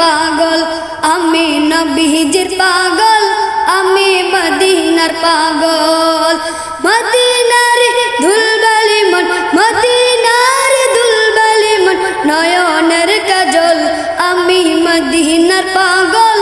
পাগল, আমি নবীজির পাগল, আমি মদিনার পাগল। মদিনার ধুলবালি মন, মদিনার ধুলবালি মন, নয়নের কাজল, আমি মদিনার পাগল,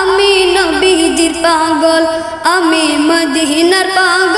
আমি নবীজির পাগল, আমি মদিনার পাগল।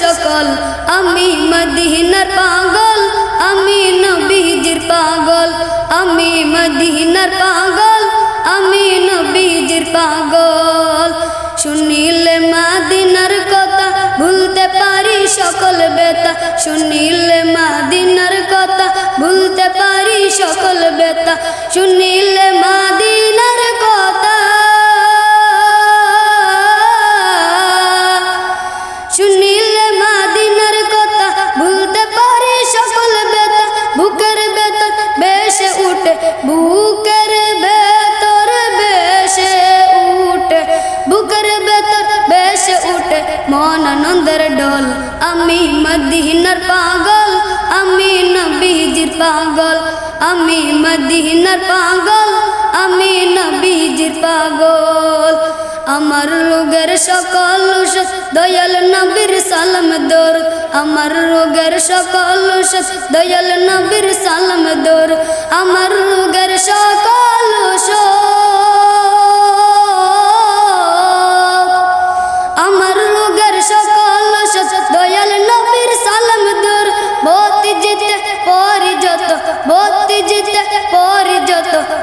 সকল, আমি মদিনার পাগল, আমি নবীজির পাগল, আমি মদিনার পাগল, আমি নবীজির পাগল। শুনিলে মাদিনার কথা ভুলতে পারি সকল বেতা শুনিলে মাদিনার কথা ভুলতে পারি সকল বেতা শুনিলে মন আনন্দের ডল। আমি মদিনার পাগল, আমি নবীজির পাগল। আমি মদিনার পাগল, আমি নবীজির পাগল। আমার রোগের সকল দয়াল নবীর সালাম দর আমার রোগের সকল দয়াল নবীর সালাম দর আমার রোগের সকল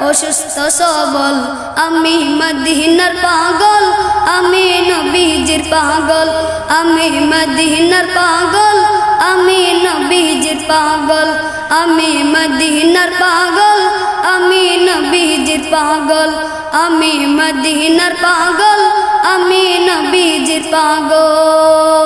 অসুস্থ সবল, আমি মদিনার পাগল, আমি নবীজির পাগল, আমি মদিনার পাগল, আমি নবীজির পাগল, আমি মদিনার পাগল, আমি নবীজির পাগল, আমি মদিনার পাগল, আমি নবীজির পাগল।